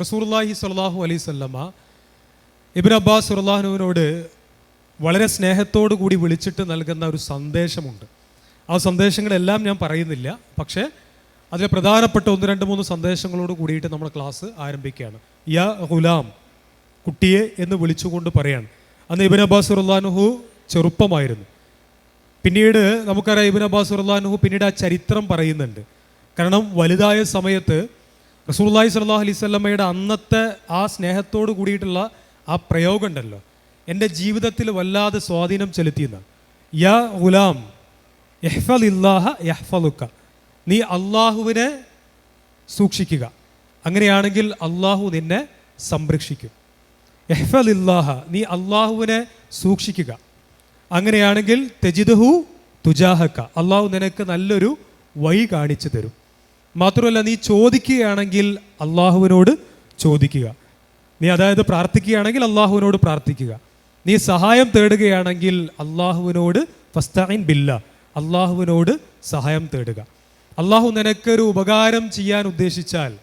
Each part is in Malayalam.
റസൂർലാഹി സലാഹു അലൈസല്ലമ്മ ഇബിൻ അബ്ബാസ് സുർലാഹുവിനോട് വളരെ സ്നേഹത്തോടു കൂടി വിളിച്ചിട്ട് നൽകുന്ന ഒരു സന്ദേശമുണ്ട്. ആ സന്ദേശങ്ങളെല്ലാം ഞാൻ പറയുന്നില്ല. പക്ഷേ അതിലെ പ്രധാനപ്പെട്ട ഒന്ന് രണ്ട് മൂന്ന് സന്ദേശങ്ങളോട് കൂടിയിട്ട് നമ്മൾ ക്ലാസ് ആരംഭിക്കുകയാണ്. യ ഹുലാം കുട്ടിയെ എന്ന് വിളിച്ചുകൊണ്ട് പറയാണ്. അന്ന് ഇബിൻ അബ്ബാസ് സുർലാനുഹു ചെറുപ്പമായിരുന്നു. പിന്നീട് നമുക്കറിയാം ഇബിൻ അബ്ബാസ് സുർലാനുഹു പിന്നീട് ആ ചരിത്രം പറയുന്നുണ്ട്. കാരണം വലുതായ സമയത്ത് റസൂല്ലാഹി സ്വല്ലല്ലാഹു അലൈഹി സ്വല്ലമ്മയുടെ അന്നത്തെ ആ സ്നേഹത്തോട് കൂടിയിട്ടുള്ള ആ പ്രയോഗം ഉണ്ടല്ലോ എന്റെ ജീവിതത്തിൽ വല്ലാതെ സ്വാധീനം ചെലുത്തിയെന്ന്. യ ഗുലാം യഹ്ഫൽ ഇല്ലാഹ യഹ്ഫലുക്ക നീ അള്ളാഹുവിനെ സൂക്ഷിക്കുക. അങ്ങനെയാണെങ്കിൽ അള്ളാഹു നിന്നെ സംരക്ഷിക്കും. യഹ്ഫൽ ഇല്ലാഹ നീ അള്ളാഹുവിനെ സൂക്ഷിക്കുക. അങ്ങനെയാണെങ്കിൽ തെജിദഹു തുജാഹക്ക അള്ളാഹു നിനക്ക് നല്ലൊരു വഴി കാണിച്ചു തരും. മാത്രമല്ല നീ ചോദിക്കുകയാണെങ്കിൽ അള്ളാഹുവിനോട് ചോദിക്കുക. നീ അതായത് പ്രാർത്ഥിക്കുകയാണെങ്കിൽ അള്ളാഹുവിനോട് പ്രാർത്ഥിക്കുക. നീ സഹായം തേടുകയാണെങ്കിൽ അള്ളാഹുവിനോട് ഫസ്തൈൻ ബില്ല അള്ളാഹുവിനോട് സഹായം തേടുക. അള്ളാഹു നിനക്കൊരു ഉപകാരം ചെയ്യാൻ ഉദ്ദേശിച്ചാൽ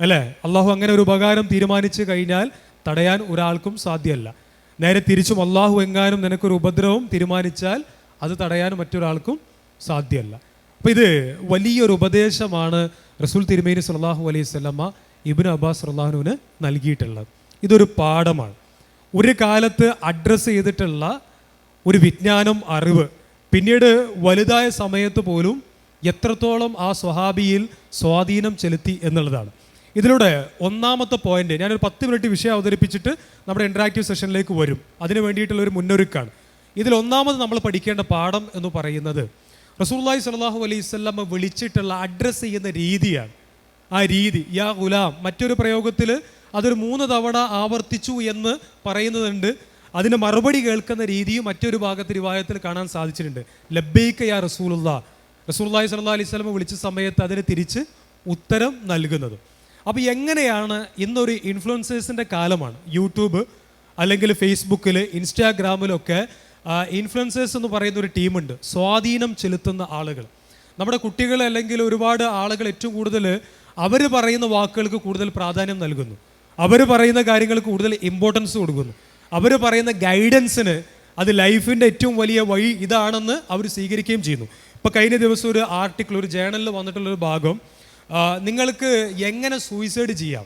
അല്ലേ? അള്ളാഹു അങ്ങനെ ഒരു ഉപകാരം തീരുമാനിച്ചു കഴിഞ്ഞാൽ തടയാൻ ഒരാൾക്കും സാധ്യമല്ല. നേരെ തിരിച്ചും അള്ളാഹു എങ്ങാനും നിനക്കൊരു ഉപദ്രവം തീരുമാനിച്ചാൽ അത് തടയാൻ മറ്റൊരാൾക്കും സാധ്യമല്ല. അപ്പോൾ ഇത് വലിയൊരു ഉപദേശമാണ് റസൂൽ തിരുമേനി സുല്ലാഹു അലൈഹി സ്വലമ്മ ഇബിൻ അബ്ബാസ് സല്ലാഹുവിന് നൽകിയിട്ടുള്ളത്. ഇതൊരു പാഠമാണ്. ഒരു കാലത്ത് അഡ്രസ്സ് ചെയ്തിട്ടുള്ള ഒരു വിജ്ഞാനം അറിവ് പിന്നീട് വലുതായ സമയത്ത് പോലും എത്രത്തോളം ആ സ്വഹാബിയിൽ സ്വാധീനം ചെലുത്തി എന്നുള്ളതാണ്. ഇതിലൂടെ ഒന്നാമത്തെ പോയിന്റ് ഞാനൊരു പത്ത് മിനിറ്റ് വിഷയം അവതരിപ്പിച്ചിട്ട് നമ്മുടെ ഇൻട്രാക്റ്റീവ് സെഷനിലേക്ക് വരും. അതിന് വേണ്ടിയിട്ടുള്ള ഒരു മുന്നൊരുക്കാണ്. ഇതിൽ ഒന്നാമത് നമ്മൾ പഠിക്കേണ്ട പാഠം എന്ന് പറയുന്നത് റസൂല്ലായി സ്വല്ലല്ലാഹു അലൈഹി സ്വല്ലമ്മ വിളിച്ചിട്ടുള്ള അഡ്രസ്സ് ചെയ്യുന്ന രീതിയാണ്. ആ രീതി യാ ഗുലാം മറ്റൊരു പ്രയോഗത്തിൽ അതൊരു മൂന്ന് തവണ ആവർത്തിച്ചു എന്ന് പറയുന്നതുണ്ട്. അതിന് മറുപടി കേൾക്കുന്ന രീതിയും മറ്റൊരു ഭാഗത്ത് റിവായത്തിൽ കാണാൻ സാധിച്ചിട്ടുണ്ട്. ലബ്ബൈക്ക യാ റസൂലുള്ള റസൂല്ലായി സല്ലാ അലൈഹി സ്വലമ വിളിച്ച സമയത്ത് അതിന് തിരിച്ച് ഉത്തരം നൽകുന്നത്. അപ്പോൾ എങ്ങനെയാണ് ഇന്നൊരു ഇൻഫ്ലുവൻസേഴ്സിന്റെ കാലമാണ്? യൂട്യൂബ് അല്ലെങ്കിൽ ഫേസ്ബുക്കിൽ ഇൻസ്റ്റാഗ്രാമിലൊക്കെ ഇൻഫ്ലുവൻസേഴ്സ് എന്ന് പറയുന്ന ഒരു ടീമുണ്ട് സ്വാധീനം ചെലുത്തുന്ന ആളുകൾ. നമ്മുടെ കുട്ടികൾ അല്ലെങ്കിൽ ഒരുപാട് ആളുകൾ ഏറ്റവും കൂടുതൽ അവർ പറയുന്ന വാക്കുകൾക്ക് കൂടുതൽ പ്രാധാന്യം നൽകുന്നു. അവർ പറയുന്ന കാര്യങ്ങൾക്ക് കൂടുതൽ ഇമ്പോർട്ടൻസ് കൊടുക്കുന്നു. അവർ പറയുന്ന ഗൈഡൻസിന് അത് ലൈഫിന്റെ ഏറ്റവും വലിയ വഴി ഇതാണെന്ന് അവർ സ്വീകരിക്കുകയും ചെയ്യുന്നു. ഇപ്പോൾ കഴിഞ്ഞ ദിവസം ഒരു ആർട്ടിക്കിൾ ഒരു ജേണലിൽ വന്നിട്ടുള്ളൊരു ഭാഗം നിങ്ങൾക്ക് എങ്ങനെ സൂയിസൈഡ് ചെയ്യാം?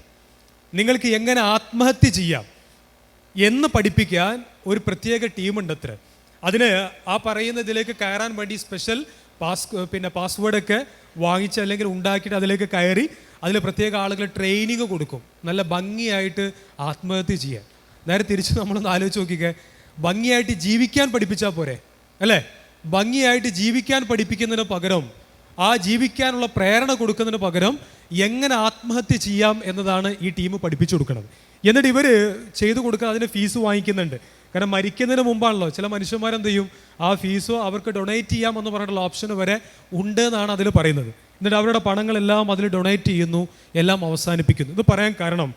നിങ്ങൾക്ക് എങ്ങനെ ആത്മഹത്യ ചെയ്യാം? എന്ന് പഠിപ്പിക്കാൻ ഒരു പ്രത്യേക ടീമുണ്ട് അത്ര അതിന് ആ പറയുന്നതിലേക്ക് കയറാൻ വേണ്ടി സ്പെഷ്യൽ പാസ് പിന്നെ പാസ്വേഡൊക്കെ വാങ്ങിച്ച് അല്ലെങ്കിൽ ഉണ്ടാക്കിയിട്ട് അതിലേക്ക് കയറി അതിൽ പ്രത്യേക ആളുകൾ ട്രെയിനിങ് കൊടുക്കും. നല്ല ഭംഗിയായിട്ട് ആത്മഹത്യ ചെയ്യാൻ. നേരെ തിരിച്ച് നമ്മളൊന്ന് ആലോചിച്ച് നോക്കിക്കേ. ഭംഗിയായിട്ട് ജീവിക്കാൻ പഠിപ്പിച്ചാൽ പോരെ അല്ലേ? ഭംഗിയായിട്ട് ജീവിക്കാൻ പഠിപ്പിക്കുന്നതിന് പകരം ആ ജീവിക്കാനുള്ള പ്രേരണ കൊടുക്കുന്നതിന് പകരം എങ്ങനെ ആത്മഹത്യ ചെയ്യാം എന്നതാണ് ഈ ടീം പഠിപ്പിച്ചു കൊടുക്കുന്നത്. എന്നിട്ട് ഇവർ ചെയ്തു കൊടുക്കാൻ അതിന് ഫീസ് വാങ്ങിക്കുന്നുണ്ട്. കാരണം മരിക്കുന്നതിന് മുമ്പാണല്ലോ. ചില മനുഷ്യന്മാരെന്ത് ചെയ്യും? ആ ഫീസോ അവർക്ക് ഡൊണേറ്റ് ചെയ്യാം എന്ന് പറഞ്ഞിട്ടുള്ള ഓപ്ഷൻ വരെ ഉണ്ട് എന്നാണ് അതിൽ പറയുന്നത്. എന്നിട്ട് അവരുടെ പണങ്ങളെല്ലാം അതിൽ ഡൊണേറ്റ് ചെയ്യുന്നു എല്ലാം അവസാനിപ്പിക്കുന്നു. ഇത് പറയാൻ കാരണം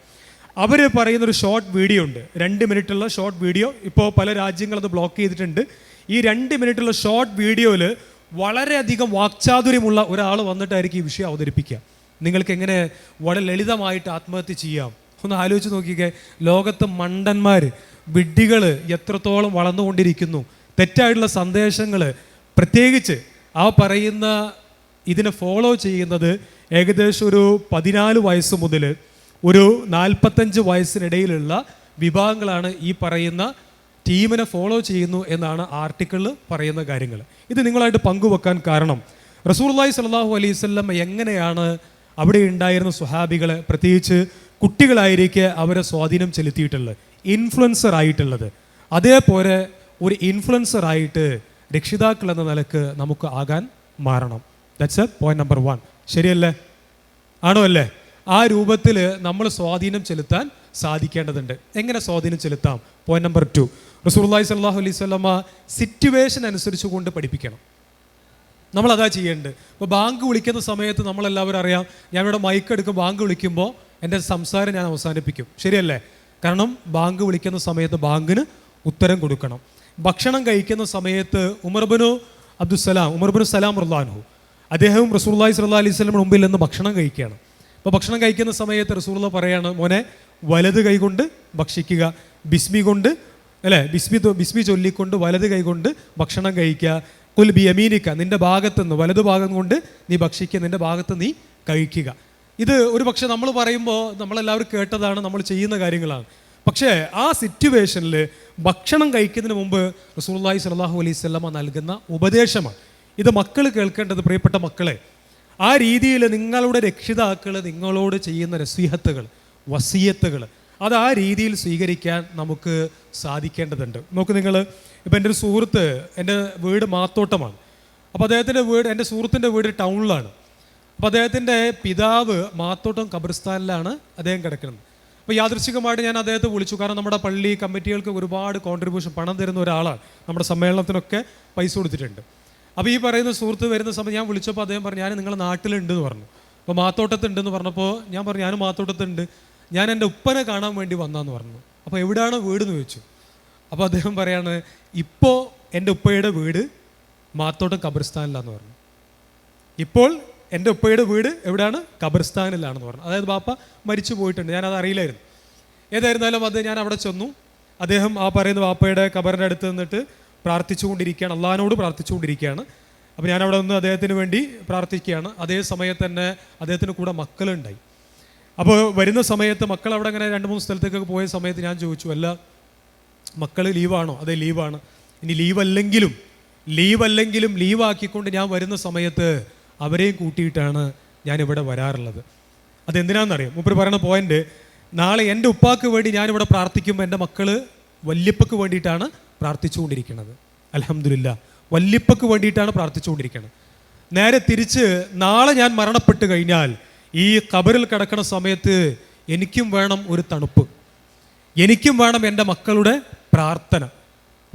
അവർ പറയുന്ന ഒരു ഷോർട്ട് വീഡിയോ ഉണ്ട്. രണ്ട് മിനിറ്റുള്ള ഷോർട്ട് വീഡിയോ ഇപ്പോൾ പല രാജ്യങ്ങളത് ബ്ലോക്ക് ചെയ്തിട്ടുണ്ട്. ഈ രണ്ട് മിനിറ്റുള്ള ഷോർട്ട് വീഡിയോയിൽ വളരെയധികം വാക്ചാതുര്യമുള്ള ഒരാൾ വന്നിട്ടായിരിക്കും ഈ വിഷയം അവതരിപ്പിക്കുക. നിങ്ങൾക്ക് എങ്ങനെ വളരെ ലളിതമായിട്ട് ആത്മഹത്യ ചെയ്യാം? ഒന്ന് ആലോചിച്ച് നോക്കിക്കേ. ലോകത്ത് മണ്ടന്മാർ വിഡ്ഢികൾ എത്രത്തോളം വളർന്നുകൊണ്ടിരിക്കുന്നു. തെറ്റായിട്ടുള്ള സന്ദേശങ്ങൾ പ്രത്യേകിച്ച് ആ പറയുന്ന ഇതിനെ ഫോളോ ചെയ്യുന്നത് ഏകദേശം ഒരു പതിനാല് വയസ്സ് മുതൽ ഒരു നാൽപ്പത്തഞ്ച് വയസ്സിനിടയിലുള്ള വിഭാഗങ്ങളാണ് ഈ പറയുന്ന ടീമിനെ ഫോളോ ചെയ്യുന്നു എന്നാണ് ആർട്ടിക്കിളിൽ പറയുന്ന കാര്യങ്ങൾ. ഇത് നിങ്ങളായിട്ട് പങ്കുവെക്കാൻ കാരണം. റസൂർലായി സലാഹു അലൈഹി സ്വല്ലം എങ്ങനെയാണ് അവിടെ ഉണ്ടായിരുന്ന സുഹാബികളെ പ്രത്യേകിച്ച് കുട്ടികളായിരിക്കെ അവരെ സ്വാധീനം ചെലുത്തിയിട്ടുള്ളത്. ഇൻഫ്ലുവൻസർ ആയിട്ടുള്ളത്. അതേപോലെ ഒരു ഇൻഫ്ലുവൻസർ ആയിട്ട് രക്ഷിതാക്കൾ എന്ന നിലയ്ക്ക് നമുക്ക് ആകാൻ മാറണം. That's a point number one ശരിയല്ലേ? ആണോ അല്ലേ? ആ രൂപത്തിൽ നമ്മൾ സ്വാധീനം ചെലുത്താൻ സാധിക്കേണ്ടതുണ്ട്. എങ്ങനെ സ്വാധീനം ചെലുത്താം? പോയിന്റ് നമ്പർ ടു റസൂർലായി സല്ലാഹു അലൈഹി സ്വലമ സിറ്റുവേഷൻ അനുസരിച്ച് കൊണ്ട് പഠിപ്പിക്കണം. നമ്മൾ അതാ ചെയ്യേണ്ടത്. ഇപ്പോൾ ബാങ്ക് വിളിക്കുന്ന സമയത്ത് നമ്മളെല്ലാവരും അറിയാം ഞാൻ ഇവിടെ മൈക്ക് എടുക്കും ബാങ്ക് വിളിക്കുമ്പോൾ എന്റെ സംസാരം ഞാൻ അവസാനിപ്പിക്കും. ശരിയല്ലേ? കാരണം ബാങ്ക് വിളിക്കുന്ന സമയത്ത് ബാങ്കിന് ഉത്തരം കൊടുക്കണം. ഭക്ഷണം കഴിക്കുന്ന സമയത്ത് ഉമർബനു അബ്ദുസലാം ഉമർബനു സലാം റുല്ലാൻഹു അദ്ദേഹവും റസൂള്ളി സല്ലാ അലൈഹി സ്വലമിന് മുമ്പിൽ നിന്ന് ഭക്ഷണം കഴിക്കുകയാണ്. അപ്പോൾ ഭക്ഷണം കഴിക്കുന്ന സമയത്ത് റസൂള്ള പറയാണ് മോനെ വലത് കൈകൊണ്ട് ഭക്ഷിക്കുക. ബിസ്മി കൊണ്ട് അല്ലേ? ബിസ്മി ബിസ്മി ചൊല്ലിക്കൊണ്ട് വലത് കൈകൊണ്ട് ഭക്ഷണം കഴിക്കുക. കുൽ ബി അമീനിക്ക നിന്റെ ഭാഗത്തുനിന്ന് വലത് ഭാഗം കൊണ്ട് നീ ഭക്ഷിക്കുക നിന്റെ ഭാഗത്ത് നീ കഴിക്കുക. ഇത് ഒരു പക്ഷെ നമ്മൾ പറയുമ്പോൾ നമ്മളെല്ലാവരും കേട്ടതാണ് നമ്മൾ ചെയ്യുന്ന കാര്യങ്ങളാണ്. പക്ഷേ ആ സിറ്റുവേഷനിൽ ഭക്ഷണം കഴിക്കുന്നതിന് മുമ്പ് റസൂള്ളി സ്വല്ലല്ലാഹു അലൈഹി വസല്ലമ നൽകുന്ന ഉപദേശമാണ്. ഇത് മക്കൾ കേൾക്കേണ്ടത് പ്രിയപ്പെട്ട മക്കളെ ആ രീതിയിൽ നിങ്ങളുടെ രക്ഷിതാക്കൾ നിങ്ങളോട് ചെയ്യുന്ന രസീഹത്തുകൾ വസീയത്തുകൾ അത് ആ രീതിയിൽ സ്വീകരിക്കാൻ നമുക്ക് സാധിക്കേണ്ടതുണ്ട്. നോക്ക് നിങ്ങൾ ഇപ്പം എന്റെ ഒരു സുഹൃത്ത് എന്റെ വീട് മാത്തോട്ടമാണ്. അപ്പോൾ അദ്ദേഹത്തിന്റെ വീട് എന്റെ സുഹൃത്തിന്റെ വീട് ടൗണിലാണ്. അപ്പോൾ അദ്ദേഹത്തിന്റെ പിതാവ് മാത്തോട്ടം ഖബർസ്ഥാനിലാണ് അദ്ദേഹം കിടക്കുന്നത്. അപ്പോൾ യാദൃശികമായിട്ട് ഞാൻ അദ്ദേഹത്തെ വിളിച്ചു. കാരണം നമ്മുടെ പള്ളി കമ്മിറ്റികൾക്ക് ഒരുപാട് കോൺട്രിബ്യൂഷൻ പണം തരുന്ന ഒരാളാണ്. നമ്മുടെ സമ്മേളനത്തിനൊക്കെ പൈസ കൊടുത്തിട്ടുണ്ട്. അപ്പോൾ ഈ പറയുന്ന സുഹൃത്ത് വരുന്ന സമയം ഞാൻ വിളിച്ചപ്പോൾ അദ്ദേഹം പറഞ്ഞു ഞാൻ നിങ്ങളുടെ നാട്ടിലുണ്ട് എന്ന് പറഞ്ഞു. അപ്പോൾ മാത്തോട്ടത്തുണ്ടെന്ന് പറഞ്ഞപ്പോൾ ഞാൻ പറഞ്ഞു ഞാനും മാത്തോട്ടത്തുണ്ട്. ഞാൻ എന്റെ ഉപ്പനെ കാണാൻ വേണ്ടി വന്നാന്ന് പറഞ്ഞു. അപ്പോൾ എവിടെയാണ് വീട് എന്ന് ചോദിച്ചു. അപ്പോൾ അദ്ദേഹം പറയാണ് ഇപ്പോൾ എന്റെ ഉപ്പയുടെ വീട് മാത്തോട്ടം ഖബർസ്ഥാനിലാന്ന് പറഞ്ഞു. ഇപ്പോൾ എന്റെ ഉപ്പയുടെ വീട് എവിടെയാണ്? ഖബർസ്ഥാനിലാണെന്ന് പറഞ്ഞു. അതായത് ബാപ്പ മരിച്ചു പോയിട്ടുണ്ട്. ഞാനത് അറിയില്ലായിരുന്നു. ഏതായിരുന്നാലും അത് ഞാൻ അവിടെ ചെന്നു. അദ്ദേഹം ആ പറയുന്ന ബാപ്പയുടെ ഖബറിന്റെ അടുത്ത് നിന്നിട്ട് പ്രാർത്ഥിച്ചുകൊണ്ടിരിക്കുകയാണ്. അള്ളഹാനോട് പ്രാർത്ഥിച്ചുകൊണ്ടിരിക്കുകയാണ്. അപ്പോൾ ഞാൻ അവിടെ നിന്ന് അദ്ദേഹത്തിന് വേണ്ടി പ്രാർത്ഥിക്കുകയാണ്. അതേ സമയത്ത് തന്നെ അദ്ദേഹത്തിന് കൂടെ മക്കളുണ്ടായി. അപ്പോൾ വരുന്ന സമയത്ത് മക്കൾ അവിടെ അങ്ങനെ രണ്ട് മൂന്ന് സ്ഥലത്തേക്കൊക്കെ പോയ സമയത്ത് ഞാൻ ചോദിച്ചു അല്ല മക്കൾ ലീവാണോ? അതെ ലീവാണ്. ഇനി ലീവല്ലെങ്കിലും ലീവല്ലെങ്കിലും ലീവാക്കിക്കൊണ്ട് ഞാൻ വരുന്ന സമയത്ത് അവരെയും കൂട്ടിയിട്ടാണ് ഞാൻ ഇവിടെ വരാറുള്ളത്. അതെന്തിനാണെന്നറിയാം? മുപ്പർ പറയുന്ന പോയിന്റ് നാളെ എന്റെ ഉപ്പാക്ക് വേണ്ടി ഞാനിവിടെ പ്രാർത്ഥിക്കുമ്പോൾ എന്റെ മക്കൾ വല്യപ്പക്ക് വേണ്ടിയിട്ടാണ് പ്രാർത്ഥിച്ചുകൊണ്ടിരിക്കുന്നത്. അലഹമില്ല വല്യപ്പക്ക് വേണ്ടിയിട്ടാണ് പ്രാർത്ഥിച്ചുകൊണ്ടിരിക്കുന്നത്. നേരെ തിരിച്ച് നാളെ ഞാൻ മരണപ്പെട്ട് കഴിഞ്ഞാൽ ഈ കബറിൽ കിടക്കുന്ന സമയത്ത് എനിക്കും വേണം ഒരു തണുപ്പ്. എനിക്കും വേണം എന്റെ മക്കളുടെ പ്രാർത്ഥന.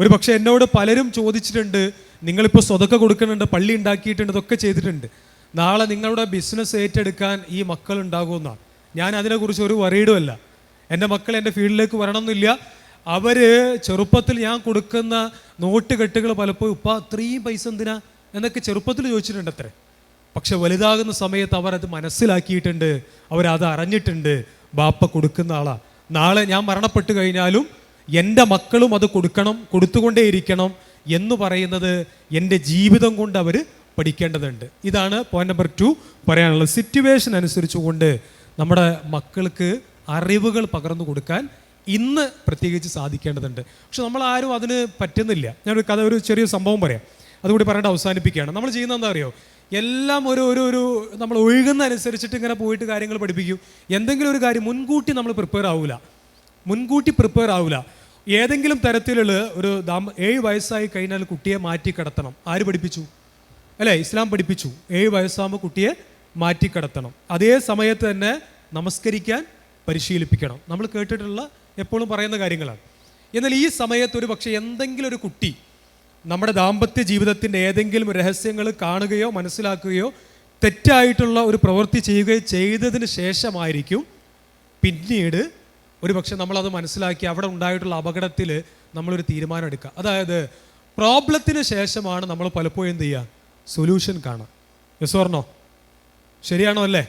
ഒരു പക്ഷേ എന്നോട് പലരും ചോദിച്ചിട്ടുണ്ട് നിങ്ങളിപ്പോൾ സ്വതൊക്കെ കൊടുക്കുന്നുണ്ട് പള്ളി ഉണ്ടാക്കിയിട്ടുണ്ട് ഇതൊക്കെ ചെയ്തിട്ടുണ്ട്. നാളെ നിങ്ങളുടെ ബിസിനസ് ഏറ്റെടുക്കാൻ ഈ മക്കൾ ഉണ്ടാകുമെന്നാണ്. ഞാൻ അതിനെക്കുറിച്ച് ഒരു വറീഡുമല്ല എന്റെ മക്കൾ എന്റെ ഫീൽഡിലേക്ക് വരണമെന്നില്ല. അവർ ചെറുപ്പത്തിൽ ഞാൻ കൊടുക്കുന്ന നോട്ട് കെട്ടുകൾ പലപ്പോഴും ഉപ്പ അത്രയും പൈസ എന്തിനാ? എന്നൊക്കെ ചെറുപ്പത്തിൽ ചോദിച്ചിട്ടുണ്ട് അത്രേ പക്ഷെ വലുതാകുന്ന സമയത്ത് അവരത് മനസ്സിലാക്കിയിട്ടുണ്ട് അവരത് അറിഞ്ഞിട്ടുണ്ട് ബാപ്പ കൊടുക്കുന്ന ആളാണ് നാളെ ഞാൻ മരണപ്പെട്ട് കഴിഞ്ഞാലും എന്റെ മക്കളും അത് കൊടുക്കണം കൊടുത്തുകൊണ്ടേയിരിക്കണം. എന്ന് പറയുന്നത് എന്റെ ജീവിതം കൊണ്ട് അവർ പഠിക്കേണ്ടതുണ്ട്. ഇതാണ് പോയിന്റ് നമ്പർ ടു പറയാനുള്ളത്. സിറ്റുവേഷൻ അനുസരിച്ചുകൊണ്ട് നമ്മുടെ മക്കൾക്ക് അറിവുകൾ പകർന്നു കൊടുക്കാൻ ഇന്ന് പ്രത്യേകിച്ച് സാധിക്കേണ്ടതുണ്ട്. പക്ഷെ നമ്മൾ ആരും അതിന് പറ്റുന്നില്ല. ഞാനൊരു കഥ ഒരു ചെറിയ സംഭവം പറയാം. അതുകൂടി പറഞ്ഞിട്ട് അവസാനിപ്പിക്കുകയാണ്. നമ്മൾ ചെയ്യുന്ന എന്താ അറിയോ എല്ലാം ഒരു ഒരു ഒരു നമ്മൾ ഒഴുകുന്ന അനുസരിച്ചിട്ട് ഇങ്ങനെ പോയിട്ട് കാര്യങ്ങൾ പഠിപ്പിക്കും. എന്തെങ്കിലും ഒരു കാര്യം മുൻകൂട്ടി നമ്മൾ പ്രിപ്പയർ ആവില്ല മുൻകൂട്ടി പ്രിപ്പയർ ആവില്ല ഏതെങ്കിലും തരത്തിലുള്ള ഒരു ദാമ്പ ഏഴ് വയസ്സായി കഴിഞ്ഞാൽ കുട്ടിയെ മാറ്റി കിടത്തണം. ആര് പഠിപ്പിച്ചു? അല്ലേ ഇസ്ലാം പഠിപ്പിച്ചു. ഏഴ് വയസ്സാകുമ്പോൾ കുട്ടിയെ മാറ്റി കിടത്തണം. അതേ സമയത്ത് തന്നെ നമസ്കരിക്കാൻ പരിശീലിപ്പിക്കണം. നമ്മൾ കേട്ടിട്ടുള്ള എപ്പോഴും പറയുന്ന കാര്യങ്ങളാണ്. എന്നാൽ ഈ സമയത്ത് ഒരു പക്ഷേ എന്തെങ്കിലും ഒരു കുട്ടി നമ്മുടെ ദാമ്പത്യ ജീവിതത്തിന്റെ ഏതെങ്കിലും രഹസ്യങ്ങൾ കാണുകയോ മനസ്സിലാക്കുകയോ തെറ്റായിട്ടുള്ള ഒരു പ്രവൃത്തി ചെയ്യുകയോ ചെയ്തതിന് ശേഷമായിരിക്കും പിന്നീട് ഒരു പക്ഷെ നമ്മളത് മനസ്സിലാക്കി അവിടെ ഉണ്ടായിട്ടുള്ള അപകടത്തിൽ നമ്മളൊരു തീരുമാനം എടുക്കുക. അതായത് പ്രോബ്ലത്തിന് ശേഷമാണ് നമ്മൾ പലപ്പോഴും എന്ത് ചെയ്യുക? സൊല്യൂഷൻ കാണുക. യെസ് ഓർണോ ശരിയാണോ അല്ലേ?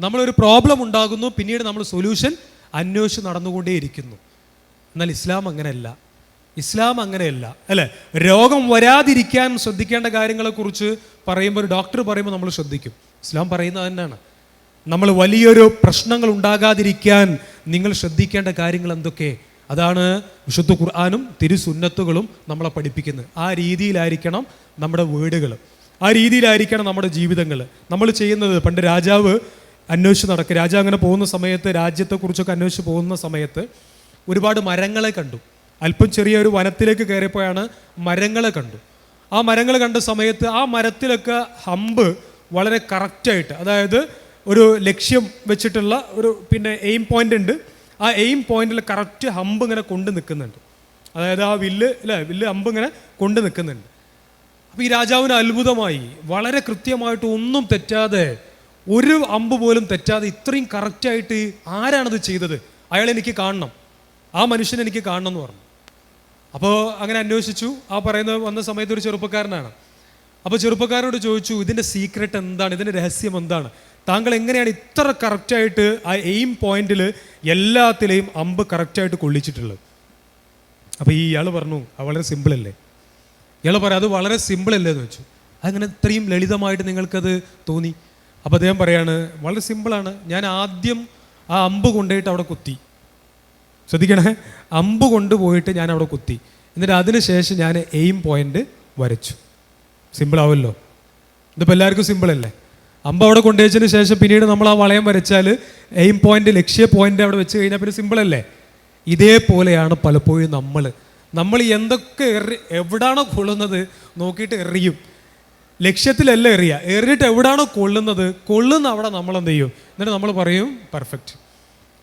നമ്മളൊരു പ്രോബ്ലം ഉണ്ടാകുന്നു പിന്നീട് നമ്മൾ സൊല്യൂഷൻ അന്വേഷിച്ച് നടന്നുകൊണ്ടേയിരിക്കുന്നു. എന്നാൽ ഇസ്ലാം അങ്ങനെയല്ല. ഇസ്ലാം അങ്ങനെയല്ല. അല്ലേ? രോഗം വരാതിരിക്കാൻ ശ്രദ്ധിക്കേണ്ട കാര്യങ്ങളെക്കുറിച്ച് പറയുമ്പോൾ ഒരു ഡോക്ടർ പറയുമ്പോൾ നമ്മൾ ശ്രദ്ധിക്കും. ഇസ്ലാം പറയുന്നത് തന്നെയാണ്. നമ്മൾ വലിയൊരു പ്രശ്നങ്ങൾ ഉണ്ടാകാതിരിക്കാൻ നിങ്ങൾ ശ്രദ്ധിക്കേണ്ട കാര്യങ്ങൾ എന്തൊക്കെ? അതാണ് വിശുദ്ധ ഖുർആാനും തിരുസുന്നത്തുകളും നമ്മളെ പഠിപ്പിക്കുന്നത്. ആ രീതിയിലായിരിക്കണം നമ്മുടെ വീടുകൾ ആ രീതിയിലായിരിക്കണം നമ്മുടെ ജീവിതങ്ങൾ. നമ്മൾ ചെയ്യുന്നത് പണ്ട് രാജാവ് അന്വേഷിച്ച് നടക്കുക രാജാവ് അങ്ങനെ പോകുന്ന സമയത്ത് രാജ്യത്തെക്കുറിച്ചൊക്കെ അന്വേഷിച്ച് പോകുന്ന സമയത്ത് ഒരുപാട് മരങ്ങളെ കണ്ടു. അല്പം ചെറിയൊരു വനത്തിലേക്ക് കയറിയപ്പോഴാണ് മരങ്ങളെ കണ്ടു. ആ മരങ്ങൾ കണ്ട സമയത്ത് ആ മരത്തിലൊക്കെ ഹമ്പ് വളരെ കറക്റ്റായിട്ട് അതായത് ഒരു ലക്ഷ്യം വെച്ചിട്ടുള്ള ഒരു പിന്നെ എയിം പോയിന്റ് ഉണ്ട്. ആ എയിം പോയിന്റിൽ കറക്റ്റ് ഹമ്പ് ഇങ്ങനെ കൊണ്ട് നിൽക്കുന്നുണ്ട് അതായത് ആ വില്ല് അല്ലേ വില്ല് ഹമ്പ് ഇങ്ങനെ കൊണ്ട് നിൽക്കുന്നുണ്ട് അപ്പോൾ ഈ രാജാവിന് അത്ഭുതമായി. വളരെ കൃത്യമായിട്ട് ഒന്നും തെറ്റാതെ ഒരു അമ്പ് പോലും തെറ്റാതെ ഇത്രയും കറക്റ്റായിട്ട് ആരാണത് ചെയ്തത്? അയാൾ എനിക്ക് കാണണം. ആ മനുഷ്യൻ എനിക്ക് കാണണം എന്ന് പറഞ്ഞു. അപ്പോൾ അങ്ങനെ അന്വേഷിച്ചു. ആ പറയുന്ന വന്ന സമയത്ത് ഒരു ചെറുപ്പക്കാരനാണ്. അപ്പോൾ ചെറുപ്പക്കാരനോട് ചോദിച്ചു ഇതിന്റെ സീക്രട്ട് എന്താണ്? ഇതിന്റെ രഹസ്യം എന്താണ്? താങ്കൾ എങ്ങനെയാണ് ഇത്ര കറക്റ്റായിട്ട് ആ എയിം പോയിന്റിൽ എല്ലാത്തിലെയും അമ്പ് കറക്റ്റായിട്ട് കൊള്ളിച്ചിട്ടുള്ളത്? അപ്പോൾ ഈ ഇയാൾ പറഞ്ഞു അത് വളരെ സിമ്പിളല്ലേ ഇയാൾ പറയാം അത് വളരെ സിമ്പിളല്ലേ എന്ന് വെച്ചു അങ്ങനെ ഇത്രയും ലളിതമായിട്ട് നിങ്ങൾക്കത് തോന്നി. അപ്പോൾ അദ്ദേഹം പറയാണ് വളരെ സിമ്പിളാണ് ഞാൻ ആദ്യം ആ അമ്പ് കൊണ്ടുപോയിട്ട് അവിടെ കുത്തി. ശ്രദ്ധിക്കണേ അമ്പ് കൊണ്ടുപോയിട്ട് ഞാൻ അവിടെ കുത്തി. എന്നിട്ട് അതിനുശേഷം ഞാൻ എയിം പോയിന്റ് വരച്ചു. സിമ്പിൾ ആവുമല്ലോ ഇതിപ്പോൾ എല്ലാവർക്കും സിമ്പിൾ അല്ലേ? അമ്പ് അവിടെ കൊണ്ടുവച്ചതിന് ശേഷം പിന്നീട് നമ്മൾ ആ വളയം വരച്ചാൽ എയിം പോയിന്റ് ലക്ഷ്യ പോയിന്റ് അവിടെ വെച്ച് കഴിഞ്ഞാൽ പിന്നെ സിമ്പിൾ അല്ലേ? ഇതേപോലെയാണ് പലപ്പോഴും നമ്മൾ. നമ്മൾ എന്തൊക്കെ എറി എവിടാണോ കൊള്ളുന്നത് നോക്കിയിട്ട് എറിയും. ലക്ഷ്യത്തിലല്ല എറിയുക. എറിയിട്ട് എവിടാണോ കൊള്ളുന്നത് കൊള്ളുന്ന അവിടെ നമ്മൾ എന്ത് ചെയ്യും? എന്നിട്ട് നമ്മൾ പറയും perfect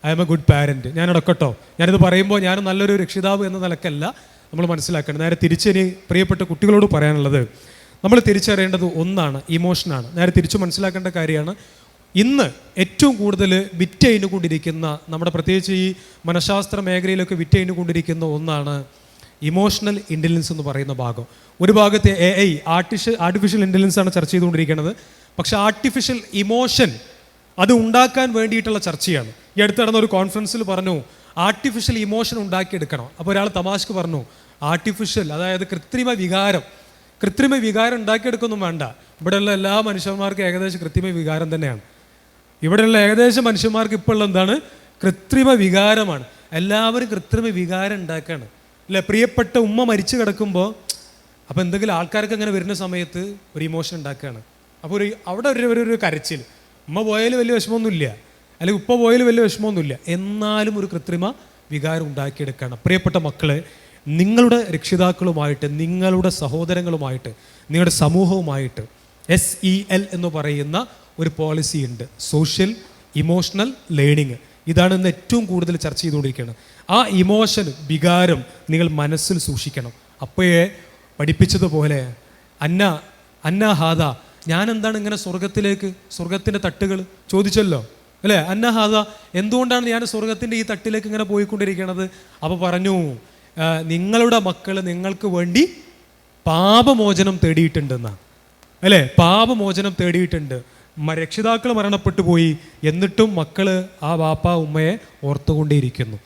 I am a good parent ഞാൻ ഇടക്കട്ടോ ഞാനിത് പറയുമ്പോൾ ഞാൻ നല്ലൊരു രക്ഷിതാവ് എന്ന നിലക്കല്ല നമ്മൾ മനസ്സിലാക്കണം നേരെ തിരിച്ചിനി പ്രിയപ്പെട്ട കുട്ടികളോട് പറയാനുള്ളത്. നമ്മൾ തിരിച്ചറിയേണ്ടത് ഒന്നാണ് ഇമോഷനാണ് നേരെ തിരിച്ചു മനസ്സിലാക്കേണ്ട കാര്യമാണ്. ഇന്ന് ഏറ്റവും കൂടുതൽ വിറ്റ് കൊണ്ടിരിക്കുന്ന നമ്മുടെ പ്രത്യേകിച്ച് ഈ മനഃശാസ്ത്ര മേഖലയിലൊക്കെ വിറ്റ് കൊണ്ടിരിക്കുന്ന ഒന്നാണ് ഇമോഷണൽ ഇന്റലിജൻസ് എന്ന് പറയുന്ന ഭാഗം. ഒരു ഭാഗത്തെ A I artificial artificial intelligence ആണ് ചർച്ച ചെയ്തുകൊണ്ടിരിക്കുന്നത്. പക്ഷേ ആർട്ടിഫിഷ്യൽ ഇമോഷൻ അത് ഉണ്ടാക്കാൻ വേണ്ടിയിട്ടുള്ള ചർച്ചയാണ്. ഈ അടുത്ത് നടന്ന ഒരു കോൺഫറൻസിൽ പറഞ്ഞു ആർട്ടിഫിഷ്യൽ ഇമോഷൻ ഉണ്ടാക്കിയെടുക്കണം. അപ്പോൾ ഒരാൾ തമാശക്ക് പറഞ്ഞു ആർട്ടിഫിഷ്യൽ അതായത് കൃത്രിമ വികാരം. കൃത്രിമ വികാരം ഉണ്ടാക്കിയെടുക്കൊന്നും വേണ്ട. ഇവിടെയുള്ള എല്ലാ മനുഷ്യന്മാർക്കും ഏകദേശം കൃത്രിമ വികാരം തന്നെയാണ്. ഇവിടെയുള്ള ഏകദേശം മനുഷ്യന്മാർക്ക് ഇപ്പോൾ ഉള്ള എന്താണ്? കൃത്രിമ വികാരമാണ്. എല്ലാവരും കൃത്രിമ വികാരം ഉണ്ടാക്കുകയാണ് അല്ലെ? പ്രിയപ്പെട്ട ഉമ്മ മരിച്ചു കിടക്കുമ്പോൾ അപ്പോൾ എന്തെങ്കിലും ആൾക്കാർക്ക് അങ്ങനെ വരുന്ന സമയത്ത് ഒരു ഇമോഷൻ ഉണ്ടാക്കുകയാണ് അപ്പോൾ ഒരു അവിടെ ഒരു ഒരു- കരച്ചിൽ. ഉമ്മ പോയാലും വലിയ വിഷമമൊന്നുമില്ല. അല്ലെങ്കിൽ ഉപ്പ പോയാലും വലിയ വിഷമമൊന്നുമില്ല. എന്നാലും ഒരു കൃത്രിമ വികാരം ഉണ്ടാക്കിയെടുക്കുകയാണ് പ്രിയപ്പെട്ട മക്കളെ നിങ്ങളുടെ രക്ഷിതാക്കളുമായിട്ട് നിങ്ങളുടെ സഹോദരങ്ങളുമായിട്ട് നിങ്ങളുടെ സമൂഹവുമായിട്ട് എസ് ഇ എൽ എന്ന് പറയുന്ന ഒരു പോളിസി ഉണ്ട്. സോഷ്യൽ ഇമോഷണൽ ലേണിംഗ് ഇതാണ് ഇന്ന് ഏറ്റവും കൂടുതൽ ചർച്ച ചെയ്തുകൊണ്ടിരിക്കുന്നത്. ആ ഇമോഷൻ വികാരം നിങ്ങൾ മനസ്സിൽ സൂക്ഷിക്കണം. അപ്പോഴേ പഠിപ്പിച്ചതുപോലെ അന്ന അന്ന ഹാദ ഞാൻ എന്താണ് ഇങ്ങനെ സ്വർഗത്തിലേക്ക് സ്വർഗത്തിന്റെ തട്ടുകൾ? ചോദിച്ചല്ലോ. അല്ലേ? അന്ന ഹാദ എന്തുകൊണ്ടാണ് ഞാൻ സ്വർഗത്തിന്റെ ഈ തട്ടിലേക്ക് ഇങ്ങനെ പോയിക്കൊണ്ടിരിക്കണത്? അപ്പോൾ പറഞ്ഞു "ആ, നിങ്ങളുടെ മക്കൾ നിങ്ങൾക്ക് വേണ്ടി പാപമോചനം തേടിയിട്ടുണ്ടെന്നാണ് അല്ലേ? പാപമോചനം തേടിയിട്ടുണ്ട്. രക്ഷിതാക്കൾ മരണപ്പെട്ടു പോയി എന്നിട്ടും മക്കൾ ആ വാപ്പ ഉമ്മയെ ഓർത്തുകൊണ്ടേയിരിക്കുന്നു.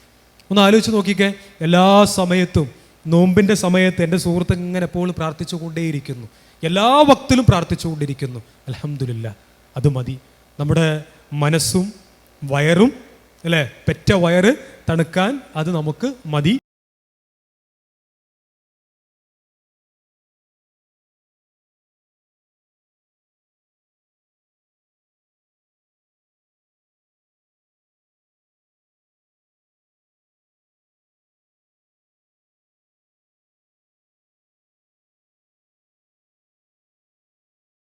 ഒന്ന് ആലോചിച്ച് നോക്കിക്കേ. എല്ലാ സമയത്തും നോമ്പിന്റെ സമയത്ത് എന്റെ സുഹൃത്ത് ഇങ്ങനെ എപ്പോഴും പ്രാർത്ഥിച്ചുകൊണ്ടേയിരിക്കുന്നു. എല്ലാ വക്തിലും പ്രാർത്ഥിച്ചുകൊണ്ടിരിക്കുന്നു. അലഹമില്ല അത് മതി. നമ്മുടെ മനസ്സും വയറും അല്ലേ? പെറ്റ വയറ് തണുക്കാൻ അത് നമുക്ക് മതി.